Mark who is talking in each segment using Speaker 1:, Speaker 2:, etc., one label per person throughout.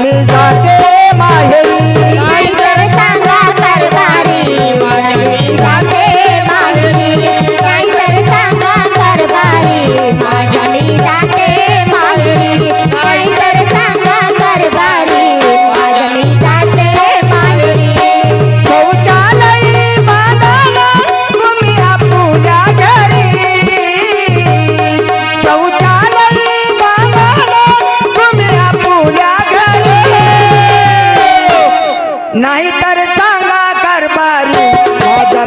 Speaker 1: मी जाते माहेरी. नाही तर सांगा कारभारी. माझ्या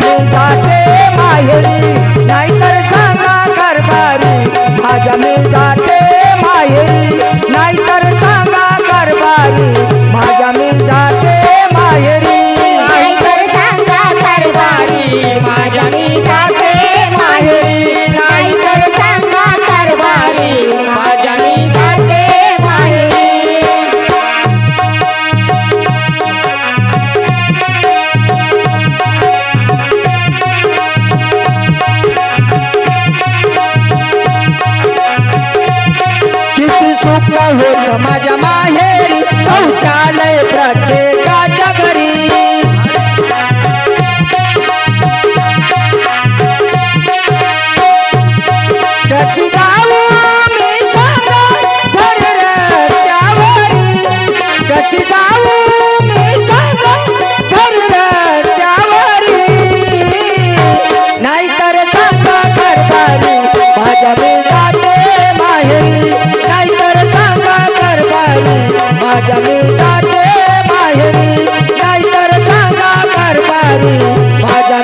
Speaker 2: सुख होत माझ्या माहेरी शौचालय प्रत्येकाच्या घरी. कशी जाऊ मी सांगा रस्त्यावरी. कशी जाऊ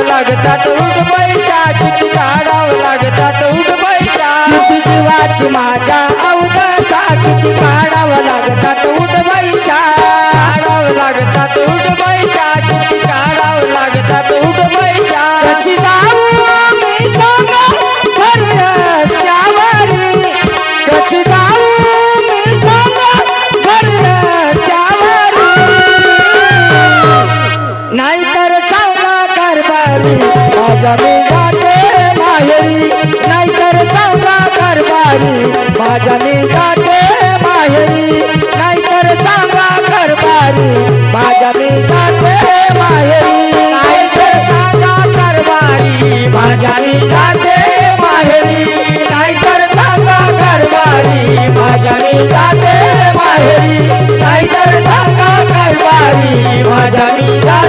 Speaker 2: काढावं लागतात उठ
Speaker 3: पैसा किती काढावं लागतात उठ पैसा
Speaker 2: किती जीवाच माझ्या अवदासा किती काढावं लागतात माझ्या मी जाते माहेरी. नाहीतर सांगा कारभारी माझ्या जाते